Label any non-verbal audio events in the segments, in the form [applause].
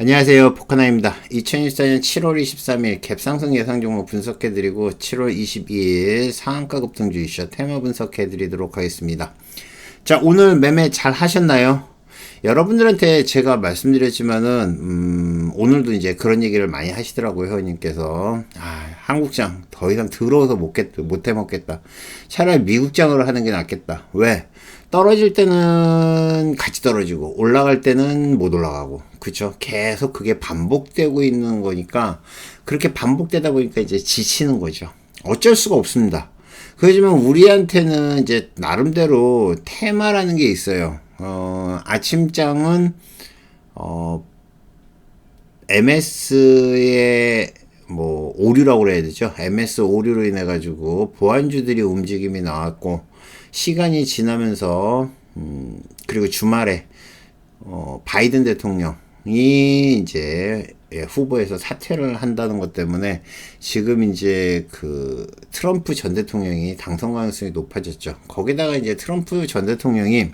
안녕하세요. 포카나입니다. 2024년 7월 23일 갭상승 예상 종목 분석해드리고 7월 22일 상한가 급등주 이슈 테마 분석해드리도록 하겠습니다. 자, 오늘 매매 잘 하셨나요? 여러분들한테 제가 말씀드렸지만은 음, 오늘도 이제 그런 얘기를 많이 하시더라고요 회원님께서 아, 한국장 더 이상 들어서 못겠 못해 먹겠다 차라리 미국장으로 하는 게 낫겠다 왜 떨어질 때는 같이 떨어지고 올라갈 때는 못 올라가고. 그쵸? 계속 그게 반복되고 있는 거니까 그렇게 반복되다 보니까 이제 지치는 거죠. 어쩔 수가 없습니다. 그렇지만 우리한테는 이제 나름대로 테마라는 게 있어요. 어, 아침장은 어, MS의 뭐 오류라고 그래야 되죠. MS 오류로 인해 가지고 보안주들이 움직임이 나왔고 시간이 지나면서 음, 그리고 주말에 어, 바이든 대통령이 이제 예, 후보에서 사퇴를 한다는 것 때문에 지금 이제 그 트럼프 전 대통령이 당선 가능성이 높아졌죠. 거기다가 이제 트럼프 전 대통령이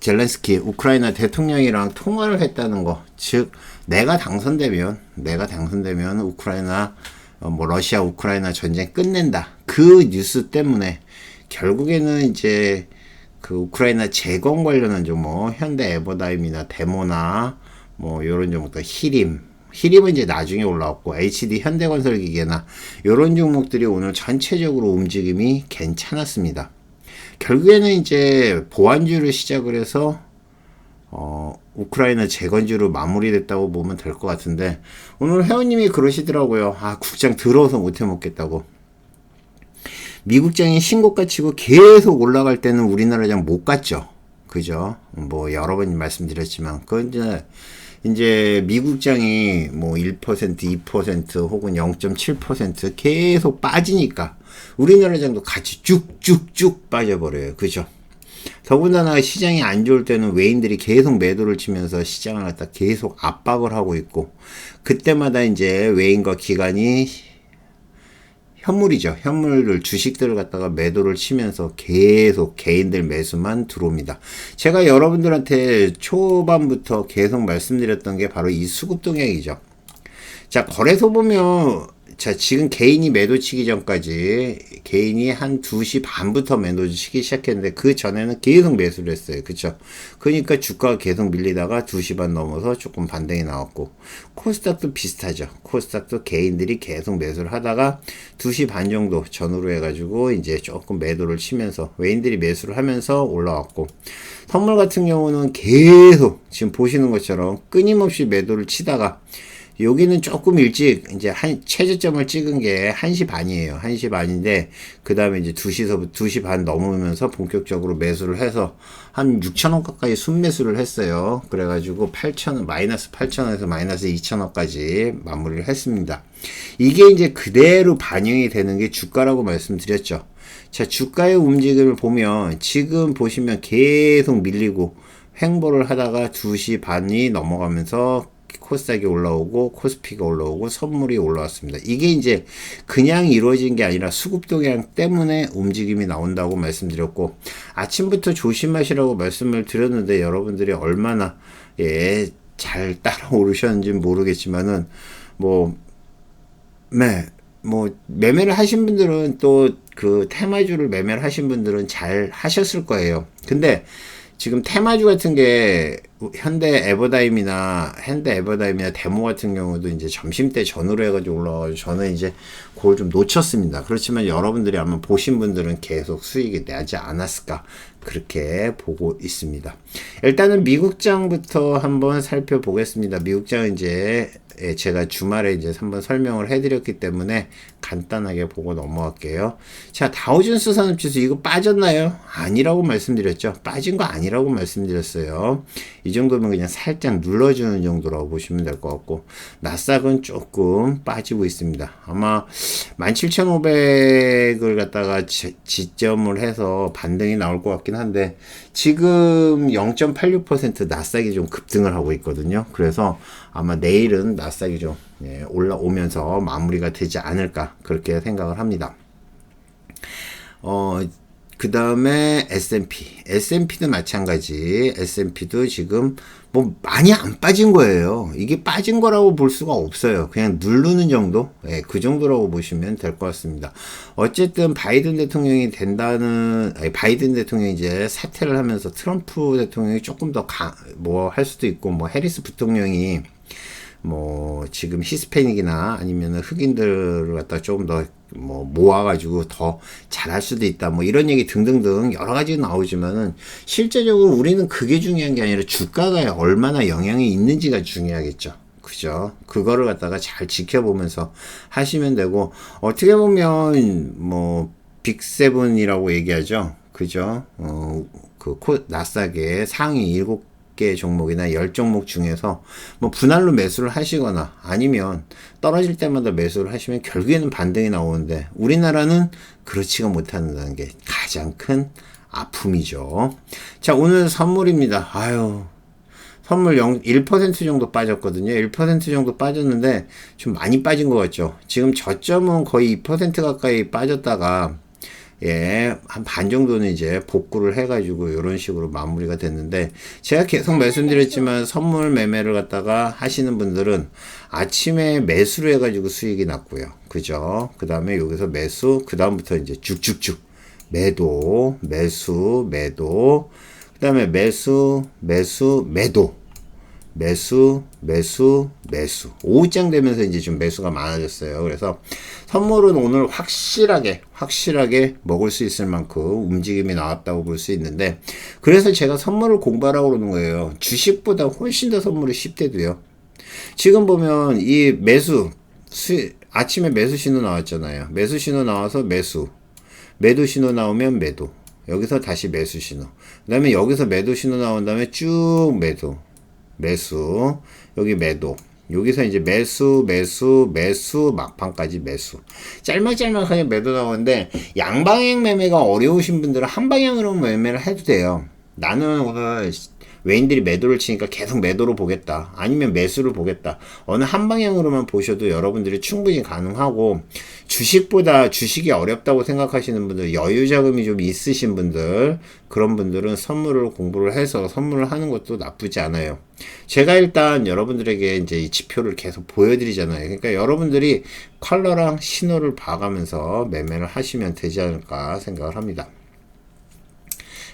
젤렌스키 우크라이나 대통령이랑 통화를 했다는 거. 즉 내가 당선되면 내가 당선되면 우크라이나 어, 뭐 러시아 우크라이나 전쟁 끝낸다. 그 뉴스 때문에 결국에는 이제 그 우크라이나 재건 관련한 종목 뭐 현대 에버다임이나 데모나 뭐 요런 종목들 히림 히림은 이제 나중에 올라왔고 HD 현대건설 기계나 요런 종목들이 오늘 전체적으로 움직임이 괜찮았습니다. 결국에는 이제 보안주를 시작을 해서 어, 우크라이나 재건주로 마무리됐다고 보면 될 것 같은데 오늘 회원님이 그러시더라고요. 아 국장 들어서 못해 먹겠다고. 미국장이 신고가 치고 계속 올라갈 때는 우리나라장 못 갔죠. 그죠? 뭐 여러 번 말씀드렸지만 그건 이제 이제 미국장이 뭐 1%, 2% 혹은 0.7% 계속 빠지니까 우리나라장도 같이 쭉쭉쭉 빠져버려요. 그죠? 더군다나 시장이 안 좋을 때는 외인들이 계속 매도를 치면서 시장을 갖다 계속 압박을 하고 있고 그때마다 이제 외인과 기관이 현물이죠. 현물을 주식들을 갖다가 매도를 치면서 계속 개인들 매수만 들어옵니다. 제가 여러분들한테 초반부터 계속 말씀드렸던 게 바로 이 수급 동향이죠. 자, 거래소 보면 자, 지금 개인이 매도 치기 전까지 개인이 한 2시 반부터 매도 치기 시작했는데 그 전에는 계속 매수를 했어요. 그쵸? 그러니까 주가가 계속 밀리다가 2시 반 넘어서 조금 반등이 나왔고 코스닥도 비슷하죠. 코스닥도 개인들이 계속 매수를 하다가 2시 반 정도 전후로 해가지고 이제 조금 매도를 치면서 외인들이 매수를 하면서 올라왔고 선물 같은 경우는 계속 지금 보시는 것처럼 끊임없이 매도를 치다가 여기는 조금 일찍 이제 한 최저점을 찍은 게 1시 반이에요. 1시 반인데 그 다음에 이제 2시서 2시 반 넘으면서 본격적으로 매수를 해서 한 6천 원 가까이 순매수를 했어요. 그래 가지고 8천원 마이너스 8천 원에서 마이너스 2천 원까지 마무리를 했습니다. 이게 이제 그대로 반영이 되는 게 주가라고 말씀드렸죠. 자, 주가의 움직임을 보면 지금 보시면 계속 밀리고 횡보를 하다가 2시 반이 넘어가면서 코스닥이 올라오고 코스피가 올라오고 선물이 올라왔습니다. 이게 이제 그냥 이루어진 게 아니라 수급 동향 때문에 움직임이 나온다고 말씀드렸고 아침부터 조심하시라고 말씀을 드렸는데 여러분들이 얼마나 예, 잘 따라오르셨는지 모르겠지만은 뭐 네. 뭐 매매를 하신 분들은 또 그 테마주를 매매를 하신 분들은 잘 하셨을 거예요. 근데 지금 테마주 같은 게 현대 에버다임이나 현대 에버다임이나 데모 같은 경우도 이제 점심 때 전후로 해가지고 올라와가지고 저는 이제 그걸 좀 놓쳤습니다. 그렇지만 여러분들이 아마 보신 분들은 계속 수익이 나지 않았을까 그렇게 보고 있습니다. 일단은 미국장부터 한번 살펴보겠습니다. 미국장은 이제 예, 제가 주말에 이제 한번 설명을 해드렸기 때문에 간단하게 보고 넘어갈게요. 자, 다우존스 산업지수 이거 빠졌나요? 아니라고 말씀드렸죠. 빠진 거 아니라고 말씀드렸어요. 이 정도면 그냥 살짝 눌러주는 정도라고 보시면 될 것 같고, 나스닥은 조금 빠지고 있습니다. 아마 17,500을 갖다가 지, 지점을 해서 반등이 나올 것 같긴 한데, 지금 0.86% 나스닥이 좀 급등을 하고 있거든요. 그래서 아마 내일은 나스닥이 좀 예, 올라오면서 마무리가 되지 않을까 그렇게 생각을 합니다. 어, 그 다음에 S&P. S&P도 마찬가지. S&P도 지금 뭐 많이 안 빠진 거예요. 이게 빠진 거라고 볼 수가 없어요. 그냥 누르는 정도? 예, 그 정도라고 보시면 될 것 같습니다. 어쨌든 바이든 대통령이 된다는, 아니, 바이든 대통령이 이제 사퇴를 하면서 트럼프 대통령이 조금 더 가, 뭐 할 수도 있고, 뭐 해리스 부통령이 뭐 지금 히스패닉이나 아니면 흑인들을 갖다 조금 더 뭐 모아가지고 더 잘할 수도 있다 뭐 이런 얘기 등등등 여러 가지 나오지만은 실제적으로 우리는 그게 중요한 게 아니라 주가가 얼마나 영향이 있는지가 중요하겠죠. 그죠? 그거를 갖다가 잘 지켜보면서 하시면 되고 어떻게 보면 뭐 빅세븐이라고 얘기하죠. 그죠? 어, 그 코, 나스닥의 상위 일곱 개 종목이나 열 종목 중에서 뭐 분할로 매수를 하시거나 아니면 떨어질 때마다 매수를 하시면 결국에는 반등이 나오는데 우리나라는 그렇지가 못한다는 게 가장 큰 아픔이죠. 자, 오늘 선물입니다. 아유, 선물 0, 1% 정도 빠졌거든요. 1% 정도 빠졌는데 좀 많이 빠진 것 같죠. 지금 저점은 거의 2% 가까이 빠졌다가 예, 한 반 정도는 이제 복구를 해가지고 이런 식으로 마무리가 됐는데 제가 계속 말씀드렸지만 선물 매매를 갖다가 하시는 분들은 아침에 매수를 해가지고 수익이 났고요. 그죠? 그 다음에 여기서 매수, 그 다음부터 이제 쭉쭉쭉 매도, 매수, 매도, 그 다음에 매수, 매수, 매도. 매수, 매수, 매수. 오후장 되면서 이제 좀 매수가 많아졌어요. 그래서 선물은 오늘 확실하게, 확실하게 먹을 수 있을 만큼 움직임이 나왔다고 볼 수 있는데, 그래서 제가 선물을 공부하라고 그러는 거예요. 주식보다 훨씬 더 선물이 쉽대도요. 지금 보면 이 매수, 수, 아침에 매수 신호 나왔잖아요. 매수 신호 나와서 매수. 매도 신호 나오면 매도. 여기서 다시 매수 신호. 그 다음에 여기서 매도 신호 나온 다음에 쭉 매도. 매수, 여기 매도. 여기서 이제 매수, 매수, 매수, 막판까지 매수. 짤막짤막하게 매도 나오는데, 양방향 매매가 어려우신 분들은 한 방향으로 매매를 해도 돼요. 나는 오늘 외인들이 매도를 치니까 계속 매도로 보겠다. 아니면 매수를 보겠다. 어느 한 방향으로만 보셔도 여러분들이 충분히 가능하고 주식보다 주식이 어렵다고 생각하시는 분들, 여유 자금이 좀 있으신 분들, 그런 분들은 선물을 공부를 해서 선물을 하는 것도 나쁘지 않아요. 제가 일단 여러분들에게 이제 이 지표를 계속 보여드리잖아요. 그러니까 여러분들이 컬러랑 신호를 봐가면서 매매를 하시면 되지 않을까 생각을 합니다.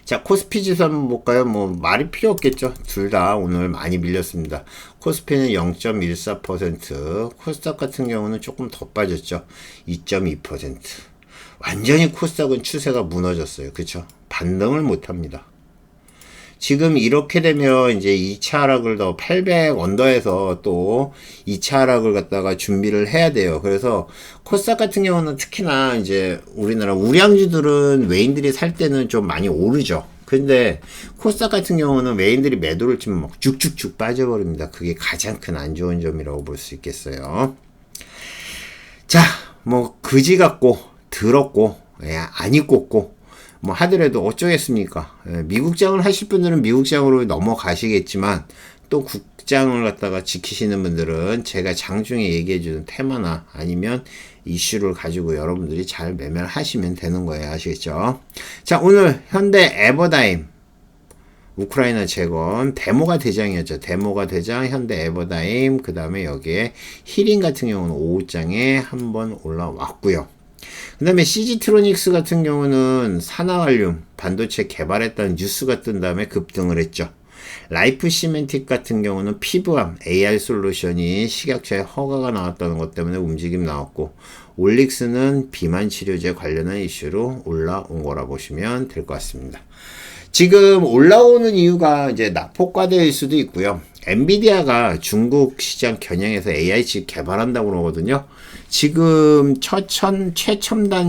자, 코스피 지수 한번 볼까요? 뭐, 말이 필요 없겠죠. 둘 다 오늘 많이 밀렸습니다. 코스피는 0.14%, 코스닥 같은 경우는 조금 더 빠졌죠. 2.2%. 완전히 코스닥은 추세가 무너졌어요. 그쵸? 반등을 못 합니다. 지금 이렇게 되면 이제 2차 하락을 더 800 언더에서 또 2차 하락을 갖다가 준비를 해야 돼요. 그래서 코스닥 같은 경우는 특히나 이제 우리나라 우량주들은 외인들이 살 때는 좀 많이 오르죠. 근데 코스닥 같은 경우는 외인들이 매도를 치면 막 쭉쭉쭉 빠져버립니다. 그게 가장 큰 안 좋은 점이라고 볼 수 있겠어요. 자, 뭐 그지 같고 더럽고 예, 안 입고 뭐 하더라도 어쩌겠습니까? 예, 미국장을 하실 분들은 미국장으로 넘어가시겠지만 또 국장을 갖다가 지키시는 분들은 제가 장중에 얘기해주는 테마나 아니면 이슈를 가지고 여러분들이 잘 매매를 하시면 되는 거예요. 아시겠죠? 자, 오늘 현대 에버다임 우크라이나 재건 데모가 대장이었죠. 데모가 대장, 현대 에버다임, 그 다음에 여기에 히링 같은 경우는 오후장에 한번 올라왔고요. 그 다음에 CG트로닉스 같은 경우는 산화알륨 반도체 개발했다는 뉴스가 뜬 다음에 급등을 했죠. 라이프 시멘틱 같은 경우는 피부암 AR 솔루션이 식약처에 허가가 나왔다는 것 때문에 움직임 나왔고 올릭스는 비만 치료제 관련한 이슈로 올라온 거라 보시면 될 것 같습니다. 지금 올라오는 이유가 이제 낙폭과대일 수도 있고요. 엔비디아가 중국 시장 겨냥해서 AI 칩 개발한다고 그러거든요. 지금 처천 최첨단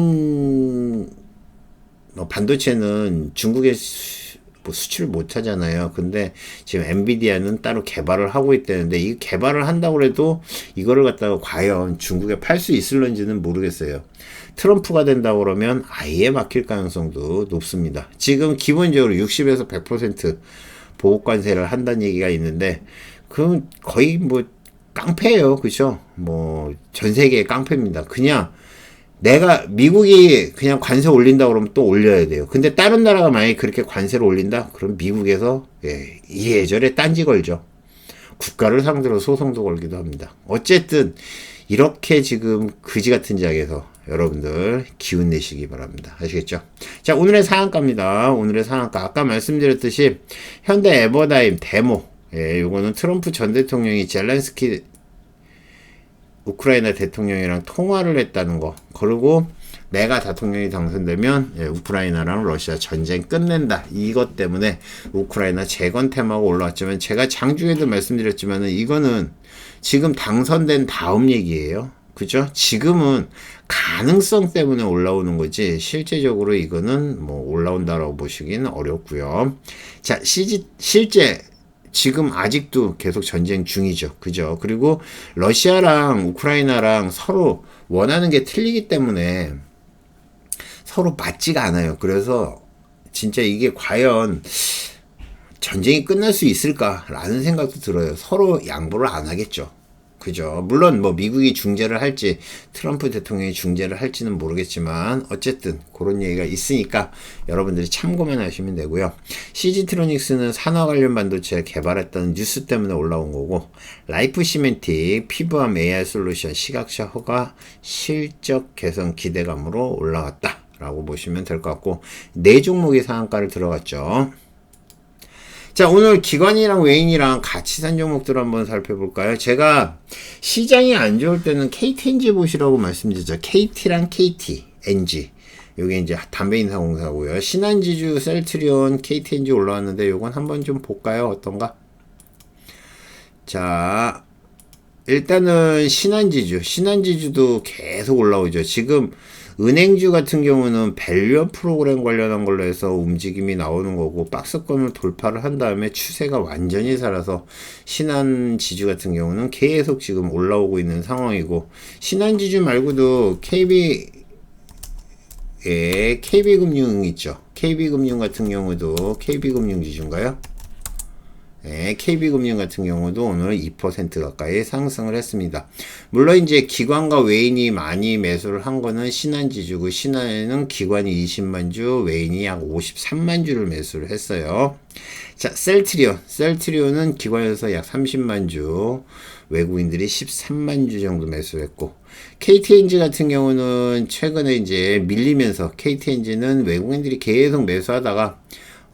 뭐 반도체는 중국에 수, 뭐 수출 못 하잖아요. 근데 지금 엔비디아는 따로 개발을 하고 있다는데 이 개발을 한다고 해도 이거를 갖다가 과연 중국에 팔 수 있을런지는 모르겠어요. 트럼프가 된다고 그러면 아예 막힐 가능성도 높습니다. 지금 기본적으로 60에서 100% 보호관세를 한다는 얘기가 있는데 그건 거의 뭐 깡패예요. 그죠? 뭐 전 세계 깡패입니다. 그냥 내가 미국이 그냥 관세 올린다 그러면 또 올려야 돼요. 근데 다른 나라가 만약에 그렇게 관세를 올린다? 그럼 미국에서 예, 이래저래 딴지 걸죠. 국가를 상대로 소송도 걸기도 합니다. 어쨌든 이렇게 지금 그지 같은 장에서 여러분들 기운 내시기 바랍니다. 아시겠죠? 자, 오늘의 상한가입니다. 오늘의 상한가. 아까 말씀드렸듯이 현대 에버다임 데모. 예, 요거는 트럼프 전 대통령이 젤렌스키 우크라이나 대통령이랑 통화를 했다는 거. 그리고 내가 대통령이 당선되면 예, 우크라이나랑 러시아 전쟁 끝낸다. 이것 때문에 우크라이나 재건 테마가 올라왔지만 제가 장중에도 말씀드렸지만은 이거는 지금 당선된 다음 얘기예요. 그죠? 지금은 가능성 때문에 올라오는 거지 실제적으로 이거는 뭐 올라온다라고 보시기는 어렵고요. 자, 시지, 실제 지금 아직도 계속 전쟁 중이죠. 그죠? 그리고 러시아랑 우크라이나랑 서로 원하는 게 틀리기 때문에 서로 맞지가 않아요. 그래서 진짜 이게 과연 전쟁이 끝날 수 있을까라는 생각도 들어요. 서로 양보를 안 하겠죠. 그죠. 물론 뭐 미국이 중재를 할지 트럼프 대통령이 중재를 할지는 모르겠지만 어쨌든 그런 얘기가 있으니까 여러분들이 참고만 하시면 되고요. CG트로닉스는 산화 관련 반도체 개발했던 뉴스 때문에 올라온 거고 라이프 시멘틱 피부암 AI 솔루션 시각차 허가 실적 개선 기대감으로 올라갔다. 라고 보시면 될 것 같고 네 종목의 상한가를 들어갔죠. 자, 오늘 기관이랑 외인이랑 같이 산 종목들 한번 살펴볼까요? 제가 시장이 안 좋을 때는 KTNG 보시라고 말씀드렸죠. KT랑 KT, NG. 요게 이제 담배 인사공사고요. 신한지주, 셀트리온, KTNG 올라왔는데 요건 한번 좀 볼까요? 어떤가? 자, 일단은 신한지주, 신한지주도 계속 올라오죠. 지금 은행주 같은 경우는 밸류 프로그램 관련한 걸로 해서 움직임이 나오는 거고 박스권을 돌파를 한 다음에 추세가 완전히 살아서 신한지주 같은 경우는 계속 지금 올라오고 있는 상황이고 신한지주 말고도 KB 예, KB금융 있죠. KB금융 같은 경우도 KB금융 지주인가요? 네, KB금융 같은 경우도 오늘 2% 가까이 상승을 했습니다. 물론 이제 기관과 외인이 많이 매수를 한 거는 신한지주고 신한에는 기관이 20만 주, 외인이 약 53만 주를 매수를 했어요. 자, 셀트리온. 셀트리온은 기관에서 약 30만 주, 외국인들이 13만 주 정도 매수했고 KTNG 같은 경우는 최근에 이제 밀리면서 KTNG는 외국인들이 계속 매수하다가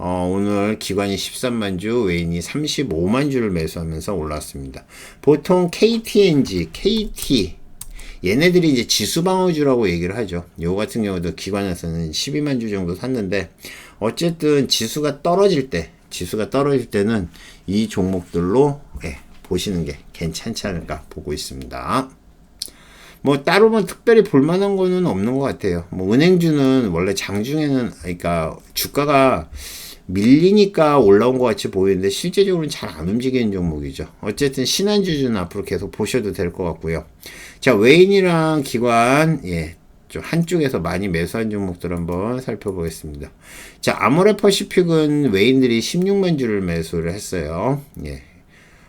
어, 오늘 기관이 13만 주, 외인이 35만 주를 매수하면서 올랐습니다. 보통 KTNG, KT, 얘네들이 이제 지수방어주라고 얘기를 하죠. 요 같은 경우도 기관에서는 12만 주 정도 샀는데, 어쨌든 지수가 떨어질 때, 지수가 떨어질 때는 이 종목들로, 예, 보시는 게 괜찮지 않을까 보고 있습니다. 뭐 따로 뭐 특별히 볼만한 거는 없는 것 같아요. 뭐 은행주는 원래 장중에는 그러니까 주가가 밀리니까 올라온 것 같이 보이는데 실제적으로는 잘 안 움직이는 종목이죠. 어쨌든 신한주주는 앞으로 계속 보셔도 될 것 같고요. 자 외인이랑 기관 예. 좀 한쪽에서 많이 매수한 종목들 한번 살펴보겠습니다. 자, 아모레퍼시픽은 외인들이 16만 주를 매수를 했어요. 예.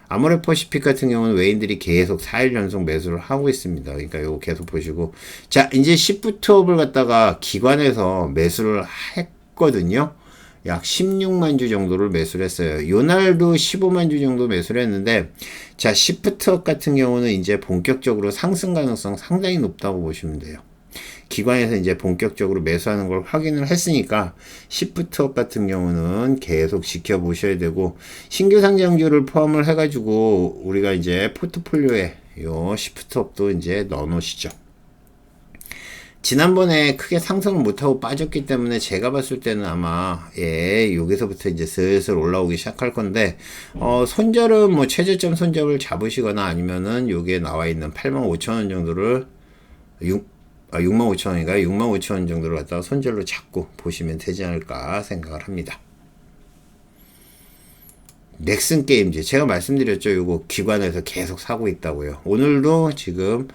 아모레퍼시픽 같은 경우는 외인들이 계속 4일 연속 매수를 하고 있습니다. 그러니까 이거 계속 보시고. 자, 이제 시프트업을 갖다가 기관에서 매수를 했거든요. 약 16만 주 정도를 매수를 했어요. 요날도 15만 주 정도 매수를 했는데, 자, 시프트업 같은 경우는 이제 본격적으로 상승 가능성 상당히 높다고 보시면 돼요. 기관에서 이제 본격적으로 매수하는 걸 확인을 했으니까 시프트업 같은 경우는 계속 지켜보셔야 되고 신규 상장주를 포함을 해가지고 우리가 이제 포트폴리오에 요 시프트업도 이제 넣어 놓으시죠. 지난번에 크게 상승을 못하고 빠졌기 때문에 제가 봤을 때는 아마 예 여기서부터 이제 슬슬 올라오기 시작할 건데 어 손절은 뭐 최저점 손절을 잡으시거나 아니면은 여기에 나와 있는 8만 5천 원 정도를 6, 아, 6만 5천 원인가요? 6만 5천 원 정도를 갖다가 손절로 잡고 보시면 되지 않을까 생각을 합니다. 넥슨 게임즈 제가 말씀드렸죠. 이거 기관에서 계속 사고 있다고요. 오늘도 지금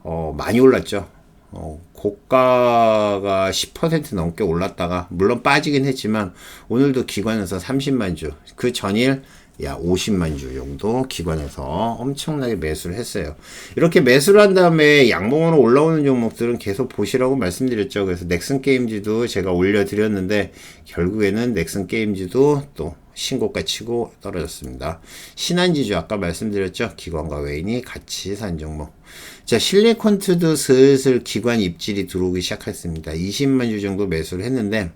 어, 많이 올랐죠. 어, 고가가 10% 넘게 올랐다가 물론 빠지긴 했지만 오늘도 기관에서 30만 주, 그 전일 약 50만 주 정도 기관에서 엄청나게 매수를 했어요. 이렇게 매수를 한 다음에 양봉으로 올라오는 종목들은 계속 보시라고 말씀드렸죠. 그래서 넥슨 게임즈도 제가 올려드렸는데 결국에는 넥슨 게임즈도 또 신고가 치고 떨어졌습니다. 신한지주 아까 말씀드렸죠. 기관과 외인이 같이 산 종목. 자, 실리콘트도 슬슬 기관 입질이 들어오기 시작했습니다. 20만 주 정도 매수를 했는데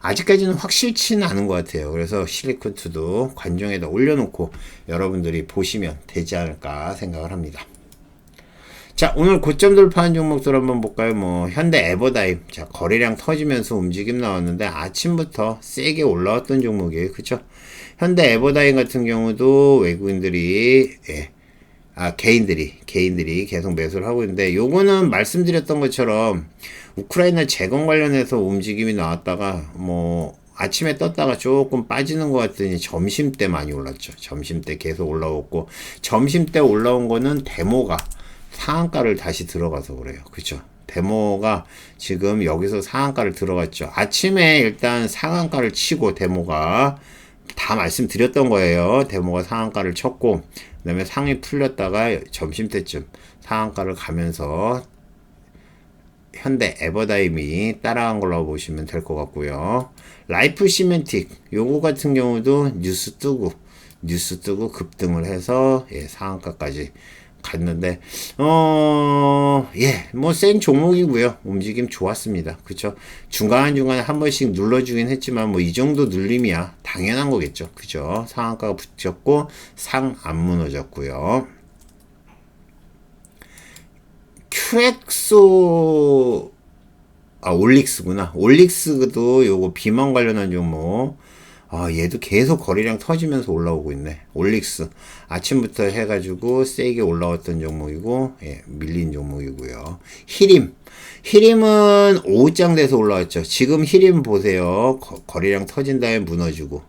아직까지는 확실치는 않은 것 같아요. 그래서 실리콘트도 관종에다 올려놓고 여러분들이 보시면 되지 않을까 생각을 합니다. 자, 오늘 고점 돌파한 종목들 한번 볼까요? 뭐, 현대 에버다임. 자, 거래량 터지면서 움직임 나왔는데 아침부터 세게 올라왔던 종목이에요. 그쵸? 현대 에버다임 같은 경우도 외국인들이, 예, 아, 개인들이, 개인들이 계속 매수를 하고 있는데, 요거는 말씀드렸던 것처럼 우크라이나 재건 관련해서 움직임이 나왔다가 뭐 아침에 떴다가 조금 빠지는 것 같더니 점심 때 많이 올랐죠. 점심 때 계속 올라왔고 점심 때 올라온 거는 데모가 상한가를 다시 들어가서 그래요. 그렇죠? 데모가 지금 여기서 상한가를 들어갔죠. 아침에 일단 상한가를 치고 데모가 다 말씀드렸던 거예요. 데모가 상한가를 쳤고 그다음에 상이 풀렸다가 점심 때쯤 상한가를 가면서 현대 에버다임이 따라간 걸로 보시면 될 것 같고요. 라이프 시멘틱 요거 같은 경우도 뉴스 뜨고 뉴스 뜨고 급등을 해서 예, 상한가까지 갔는데 어 예 뭐 센 종목이고요. 움직임 좋았습니다. 그쵸? 중간 중간에 한 번씩 눌러주긴 했지만 뭐 이 정도 눌림이야 당연한 거겠죠. 그죠? 상한가가 붙였고 상 안 무너졌고요. 큐엑소 아 올릭스구나. 올릭스도 요거 비만 관련한 종목 아 얘도 계속 거래량 터지면서 올라오고 있네. 올릭스. 아침부터 해가지고 세게 올라왔던 종목이고 예, 밀린 종목이고요. 히림. 히림은 오후장 돼서 올라왔죠. 지금 히림 보세요. 거, 래량 터진 다음에 무너지고.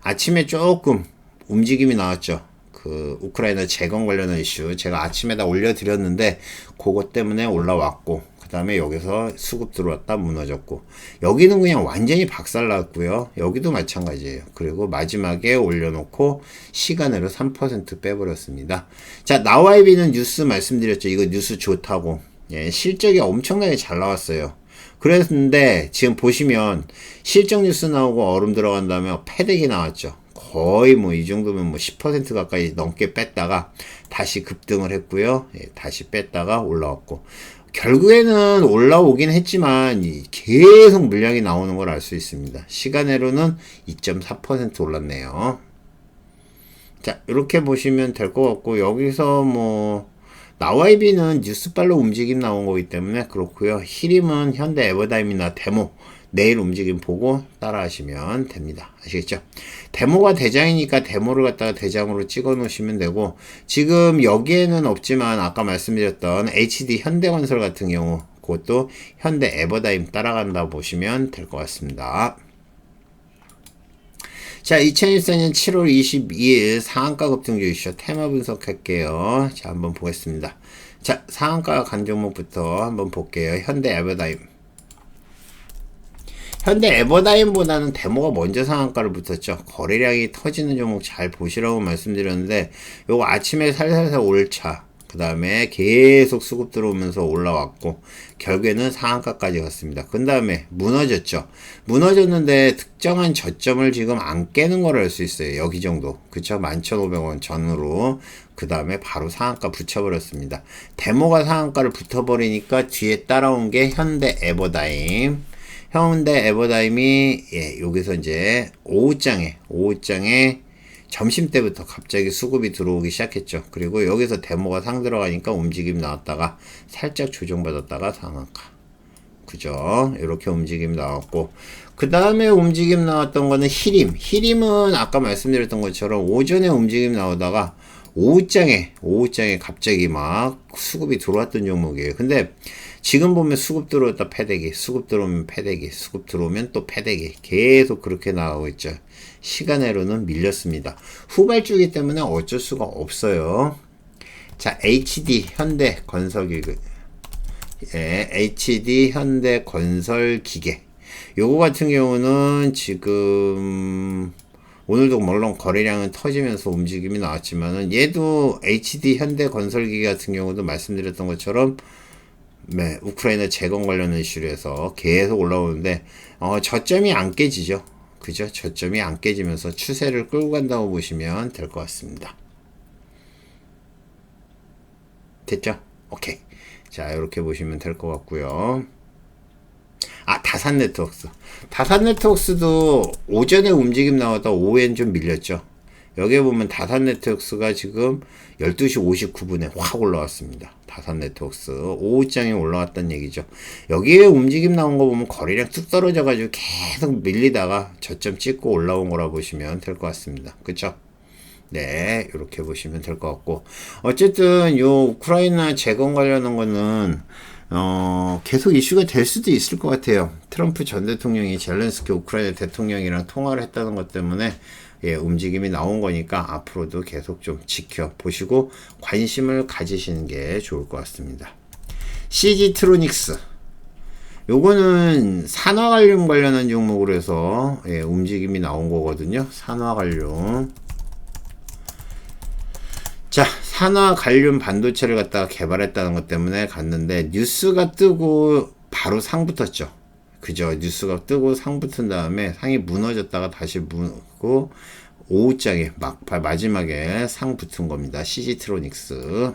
아침에 조금 움직임이 나왔죠. 그 우크라이나 재건 관련한 이슈 제가 아침에 다 올려드렸는데 그것 때문에 올라왔고. 그 다음에 여기서 수급 들어왔다 무너졌고. 여기는 그냥 완전히 박살났고요. 여기도 마찬가지예요. 그리고 마지막에 올려놓고 시간으로 3% 빼버렸습니다. 자 나와이비는 뉴스 말씀드렸죠. 이거 뉴스 좋다고. 예, 실적이 엄청나게 잘 나왔어요. 그랬는데 지금 보시면 실적 뉴스 나오고 얼음 들어간 다음에 패덱이 나왔죠. 거의 뭐 이 정도면 뭐 10% 가까이 넘게 뺐다가 다시 급등을 했고요. 예, 다시 뺐다가 올라왔고 결국에는 올라오긴 했지만 계속 물량이 나오는 걸 알 수 있습니다. 시간으로는 2.4% 올랐네요. 자, 이렇게 보시면 될 것 같고 여기서 뭐 나와이비는 뉴스빨로 움직임 나온 거기 때문에 그렇고요. 히림은 현대 에버다임이나 데모 내일 움직임 보고 따라 하시면 됩니다. 아시겠죠? 데모가 대장이니까 데모를 갖다가 대장으로 찍어 놓으시면 되고 지금 여기에는 없지만 아까 말씀드렸던 HD 현대건설 같은 경우 그것도 현대 에버다임 따라간다 보시면 될 것 같습니다. 자, 2014년 7월 22일 상한가 급등주 이슈 테마 분석할게요. 자, 한번 보겠습니다. 자, 상한가 간 종목부터 한번 볼게요. 현대 에버다임. 현대 에버다임보다는 데모가 먼저 상한가를 붙었죠. 거래량이 터지는 종목 잘 보시라고 말씀드렸는데 요거 아침에 살살살 올차 그 다음에 계속 수급 들어오면서 올라왔고 결국에는 상한가까지 갔습니다. 그 다음에 무너졌죠. 무너졌는데 특정한 저점을 지금 안 깨는 걸 알 수 있어요. 여기 정도. 그쵸? 11,500원 전으로 그 다음에 바로 상한가 붙여버렸습니다. 데모가 상한가를 붙어버리니까 뒤에 따라온 게 현대 에버다임 현대 에버다임이 예, 여기서 이제 오후장에 오후장에 점심 때부터 갑자기 수급이 들어오기 시작했죠. 그리고 여기서 데모가 상 들어가니까 움직임 나왔다가 살짝 조정받았다가 상한가. 그죠? 이렇게 움직임 나왔고 그 다음에 움직임 나왔던 거는 히림. 히림은 아까 말씀드렸던 것처럼 오전에 움직임 나오다가 오후장에 오후장에 갑자기 막 수급이 들어왔던 종목이에요. 근데 지금 보면 수급 들어왔다 패대기, 수급 들어오면 패대기, 수급 들어오면 또 패대기. 계속 그렇게 나오고 있죠. 시간으로는 밀렸습니다. 후발주기 때문에 어쩔 수가 없어요. 자, HD 현대 건설기계. 예, HD 현대 건설기계. 요거 같은 경우는 지금 오늘도 물론 거래량은 터지면서 움직임이 나왔지만은 얘도 HD 현대 건설기 같은 경우도 말씀드렸던 것처럼 네, 우크라이나 재건 관련 이슈로 해서 계속 올라오는데 어, 저점이 안 깨지죠. 그죠? 저점이 안 깨지면서 추세를 끌고 간다고 보시면 될 것 같습니다. 됐죠? 오케이. 자, 이렇게 보시면 될 것 같고요. 아, 다산 네트워크스. 다산 네트워크스도 오전에 움직임 나왔다 오후엔 좀 밀렸죠. 여기에 보면 다산 네트워크스가 지금 12시 59분에 확 올라왔습니다. 다산 네트워크스. 오후장에 올라왔다는 얘기죠. 여기에 움직임 나온 거 보면 거리량 뚝 떨어져 가지고 계속 밀리다가 저점 찍고 올라온 거라 보시면 될 것 같습니다. 그쵸? 네, 이렇게 보시면 될 것 같고. 어쨌든, 요, 우크라이나 재건 관련한 거는, 어, 계속 이슈가 될 수도 있을 것 같아요. 트럼프 전 대통령이 젤렌스키 우크라이나 대통령이랑 통화를 했다는 것 때문에, 예, 움직임이 나온 거니까 앞으로도 계속 좀 지켜보시고 관심을 가지시는 게 좋을 것 같습니다. CG 트로닉스. 요거는 산화관련 관련한 종목으로 해서 예, 움직임이 나온 거거든요. 산화관련. 자, 산화 관련 반도체를 갖다가 개발했다는 것 때문에 갔는데 뉴스가 뜨고 바로 상 붙었죠. 그죠? 뉴스가 뜨고 상 붙은 다음에 상이 무너졌다가 다시 무고 오후장에 막 마지막에 상 붙은 겁니다. CG트로닉스.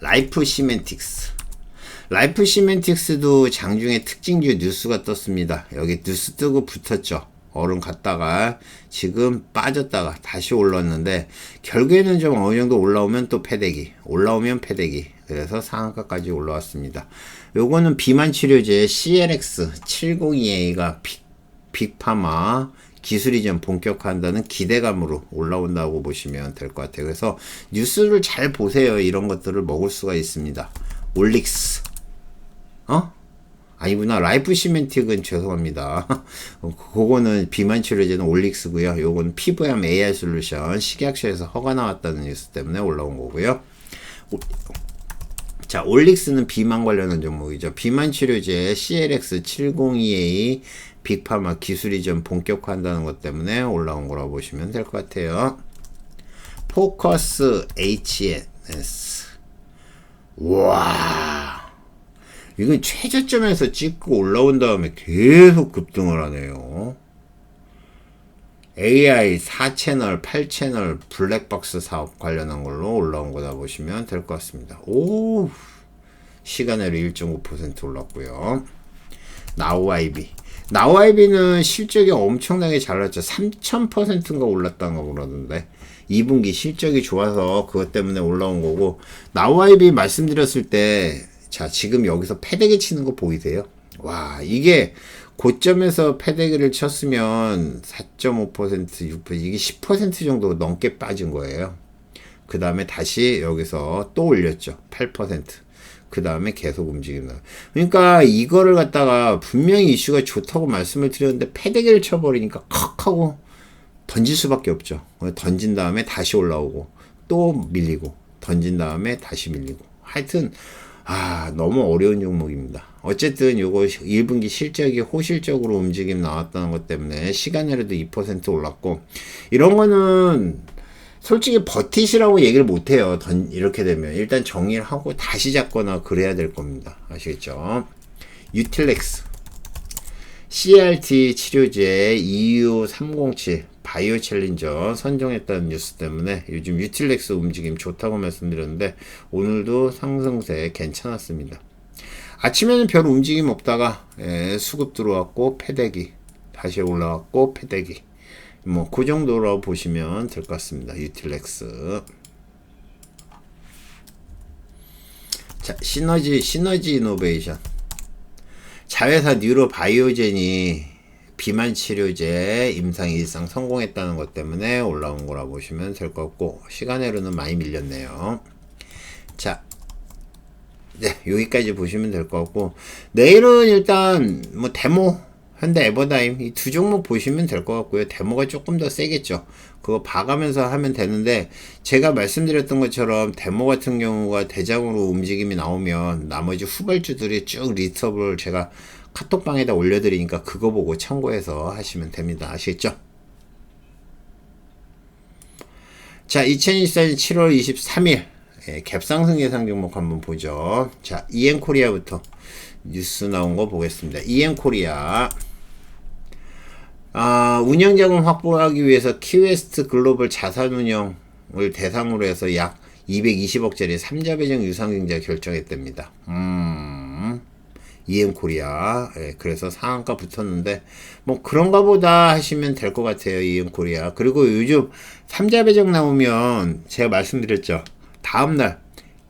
라이프 시멘틱스. 라이프 시멘틱스도 장중에 특징주 뉴스가 떴습니다. 여기 뉴스 뜨고 붙었죠. 얼음 갔다가 지금 빠졌다가 다시 올랐는데 결국에는 좀 어느 정도 올라오면 또 패대기 올라오면 패대기 그래서 상한가까지 올라왔습니다 요거는 비만 치료제 CLX 702A가 빅파마 기술이 좀 본격화한다는 기대감으로 올라온다고 보시면 될 것 같아요. 그래서 뉴스를 잘 보세요. 이런 것들을 먹을 수가 있습니다. 올릭스. 어? 아니구나. 라이프 시멘틱은 죄송합니다. [laughs] 그거는 비만 치료제는 올릭스고요. 요건 피부염 AR 솔루션 식약처에서 허가 나왔다는 뉴스 때문에 올라온 거고요. 자, 올릭스는 비만 관련한 종목이죠. 비만 치료제 CLX702A 빅파마 기술이 좀 본격화한다는 것 때문에 올라온 거라고 보시면 될 것 같아요. 포커스 HNS. 와. 이건 최저점에서 찍고 올라온 다음에 계속 급등을 하네요. AI 4채널, 8채널 블랙박스 사업 관련한 걸로 올라온 거다 보시면 될 것 같습니다. 오, 시간으로 1.5% 올랐고요. 나우아이비. 나와이비는 실적이 엄청나게 잘났죠. 3000%인가 올랐다는 거 그러는데 2분기 실적이 좋아서 그것 때문에 올라온 거고 나와이비 말씀드렸을 때 자, 지금 여기서 패대기 치는 거 보이세요? 와, 이게 고점에서 패대기를 쳤으면 4.5%, 6%, 이게 10% 정도 넘게 빠진 거예요. 그 다음에 다시 여기서 또 올렸죠. 8%. 그 다음에 계속 움직인다. 그러니까 이거를 갖다가 분명히 이슈가 좋다고 말씀을 드렸는데 패대기를 쳐버리니까 컥 하고 던질 수밖에 없죠. 던진 다음에 다시 올라오고 또 밀리고 던진 다음에 다시 밀리고 하여튼 아 너무 어려운 종목입니다. 어쨌든 요거 1분기 실적이 호실적으로 움직임 나왔다는 것 때문에 시간이라도 2% 올랐고 이런 거는 솔직히 버티시라고 얘기를 못 해요. 던, 이렇게 되면. 일단 정리를 하고 다시 잡거나 그래야 될 겁니다. 아시겠죠? 유틸렉스. CRT 치료제 EU307 바이오 챌린저 선정했다는 뉴스 때문에 요즘 유틸렉스 움직임 좋다고 말씀드렸는데 오늘도 상승세 괜찮았습니다. 아침에는 별 움직임 없다가 예, 수급 들어왔고 패대기 다시 올라왔고 패대기 뭐, 그 정도로 보시면 될 것 같습니다. 유틸렉스. 자, 시너지, 시너지 이노베이션. 자회사 뉴로바이오젠이 비만 치료제 임상 일상 성공했다는 것 때문에 올라온 거라 보시면 될 것 같고, 시간으로는 많이 밀렸네요. 자, 네, 여기까지 보시면 될 것 같고, 내일은 일단, 뭐, 데모, 현대 에버다임 이 두 종목 보시면 될 것 같고요. 데모가 조금 더 세겠죠. 그거 봐가면서 하면 되는데 제가 말씀드렸던 것처럼 데모 같은 경우가 대장으로 움직임이 나오면 나머지 후발주들이 쭉 리스업을 제가 카톡방에다 올려드리니까 그거 보고 참고해서 하시면 됩니다. 아시겠죠? 자, 2024년 7월 23일 예, 갭상승 예상 종목 한번 보죠. 자, 이엔코리아부터 뉴스 나온 거 보겠습니다. 이엔코리아 아, 운영 자금 확보하기 위해서 키웨스트 글로벌 자산 운영을 대상으로 해서 약 220억짜리 3자 배정 유상증자 결정했답니다. 음, EM 코리아. 예, 그래서 상한가 붙었는데, 뭐 그런가 보다 하시면 될 것 같아요. EM 코리아. 그리고 요즘 3자 배정 나오면 제가 말씀드렸죠. 다음날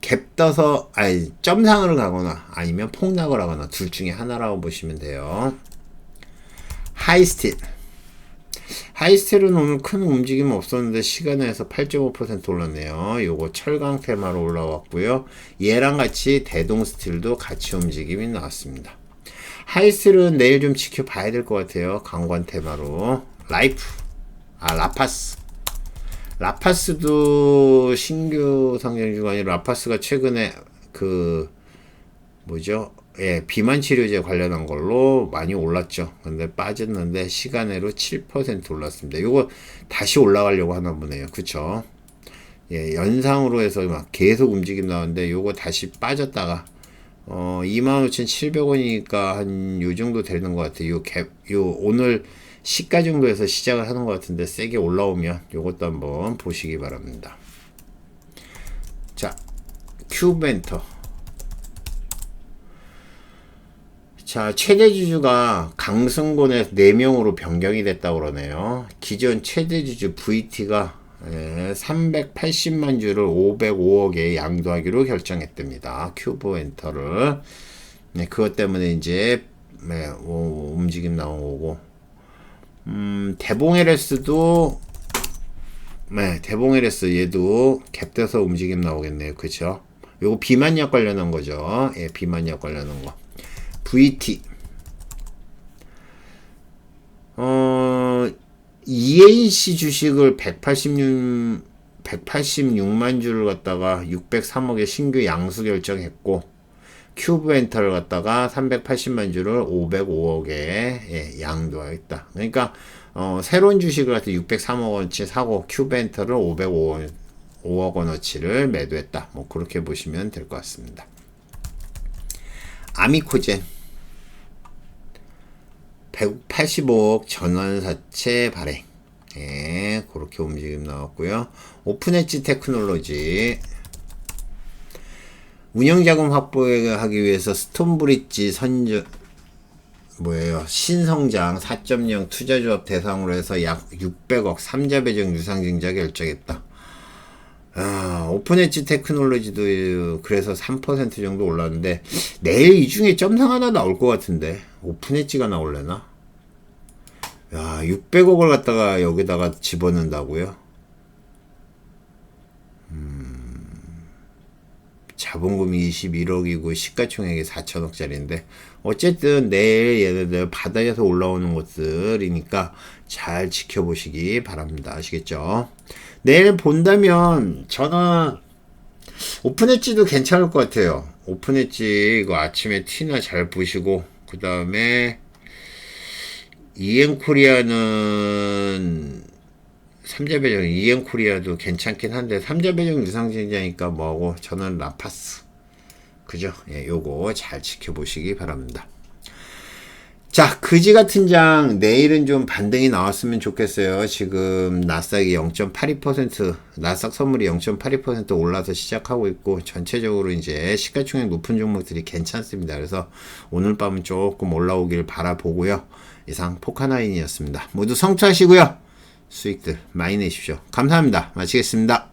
갭 떠서, 아니, 점상을 가거나 아니면 폭락을 하거나 둘 중에 하나라고 보시면 돼요. 하이스틸. 하이스텔은 오늘 큰 움직임 없었는데 시간에서 8.5% 올랐네요. 요거 철강 테마로 올라왔고요. 얘랑 같이 대동 스틸도 같이 움직임이 나왔습니다. 하이스텔은 내일 좀 지켜봐야 될 것 같아요. 강관 테마로. 라이프. 아, 라파스. 라파스도 신규 상장 주간이 라파스가 최근에 그 뭐죠? 예, 비만 치료제 관련한 걸로 많이 올랐죠. 근데 빠졌는데 시간으로 7% 올랐습니다. 요거 다시 올라가려고 하나 보네요. 그쵸? 예, 연상으로 해서 막 계속 움직임 나오는데 요거 다시 빠졌다가 어 25,700원이니까 한 요 정도 되는 것 같아요. 요 갭, 요 오늘 시가 정도에서 시작을 하는 것 같은데 세게 올라오면 요것도 한번 보시기 바랍니다. 자, 큐벤터. 자, 최대 주주가 강승곤에서 4명으로 변경이 됐다고 그러네요. 기존 최대 주주 VT가 380만 주를 505억에 양도하기로 결정했답니다. 큐브 엔터를. 네, 그것 때문에 이제 네, 오, 움직임 나온 거고. 음, 대봉LS도 네, 대봉LS 얘도 갭돼서 움직임 나오겠네요. 그쵸? 요거 비만약 관련한 거죠. 예, 비만약 관련한 거. VT 어 ENC 주식을 186 186만 주를 갖다가 603억에 신규 양수 결정했고 큐브 엔터를 갖다가 380만 주를 505억에 예, 양도하겠다. 그러니까 어, 새로운 주식을 갖다 603억 원치 사고 큐브 엔터를 505억 5억 원어치를 매도했다. 뭐 그렇게 보시면 될 것 같습니다. 아미코젠 185억 전환사채 발행. 예, 그렇게 움직임 나왔고요. 오픈엣지 테크놀로지 운영자금 확보하기 위해서 스톤브릿지 선저 뭐예요? 신성장 4.0 투자조합 대상으로 해서 약 600억 3자 배정 유상증자 결정했다. 아, 오픈엣지 테크놀로지도 그래서 3% 정도 올랐는데 내일 이 중에 점상 하나 나올 것 같은데 오픈엣지가 나올래나? 야 600억을 갖다가 여기다가 집어넣는다고요? 음, 자본금이 21억이고 시가총액이 4천억짜리인데 어쨌든 내일 얘네들 바다에서 올라오는 것들이니까 잘 지켜보시기 바랍니다. 아시겠죠? 내일 본다면 저는 오픈 엣지도 괜찮을 것 같아요. 오픈 엣지 이거 아침에 티나 잘 보시고 그 다음에 이엔 코리아는 삼자 배정 이엔 코리아도 괜찮긴 한데 삼자 배정 유상증자니까 뭐하고 저는 라파스 그죠? 예, 요거 잘 지켜보시기 바랍니다. 자, 그지 같은 장 내일은 좀 반등이 나왔으면 좋겠어요. 지금 나스닥이 0.82% 나스닥 선물이 0.82% 올라서 시작하고 있고 전체적으로 이제 시가총액 높은 종목들이 괜찮습니다. 그래서 오늘 밤은 조금 올라오길 바라보고요. 이상 포카나인이었습니다. 모두 성투하시고요. 수익들 많이 내십시오. 감사합니다. 마치겠습니다.